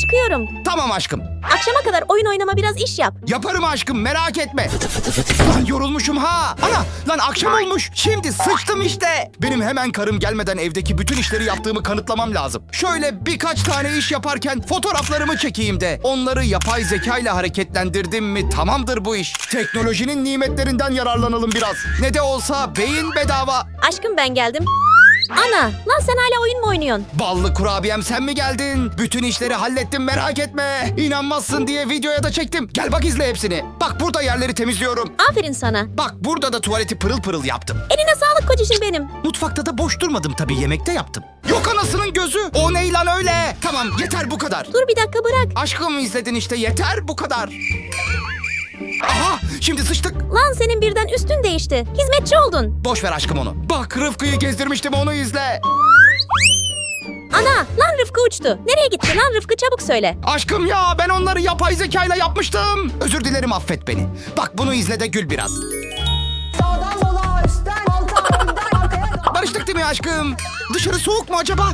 çıkıyorum. Tamam aşkım. Akşama kadar oyun oynama biraz iş yap. Yaparım aşkım merak etme. Lan yorulmuşum ha. Ana lan akşam olmuş. Şimdi sıçtım işte. Benim hemen karım gelmeden evdeki bütün işleri yaptığımı kanıtlamam lazım. Şöyle birkaç tane iş yaparken fotoğraflarımı çekeyim de onları yapay zeka ile hareketlendirdim mi tamamdır bu iş. Teknolojinin nimetlerinden yararlanalım biraz. Ne de olsa beyin bedava. Aşkım ben geldim. Ana, lan sen hala oyun mu oynuyorsun? Ballı kurabiyem sen mi geldin? Bütün işleri hallettim merak etme. İnanmazsın diye videoya da çektim. Gel bak izle hepsini. Bak burada yerleri temizliyorum. Aferin sana. Bak burada da tuvaleti pırıl pırıl yaptım. Eline sağlık kocacığım benim. Mutfakta da boş durmadım tabii yemekte yaptım. Yok anasının gözü. O ne lan öyle? Tamam yeter bu kadar. Dur bir dakika bırak. Aşkım izledin işte yeter bu kadar. Aha şimdi sıçtık. Lan senin birden üstün değişti. Hizmetçi oldun. Boş ver aşkım onu. Bak Rıfkı'yı gezdirmiştim onu izle. Ana, lan Rıfkı uçtu. Nereye gitti lan Rıfkı çabuk söyle. Aşkım ya ben onları yapay zekayla yapmıştım. Özür dilerim affet beni. Bak bunu izle de gül biraz. Sağdan sola üstten alta önden arkaya Barıştık değil mi aşkım? Dışarı soğuk mu acaba?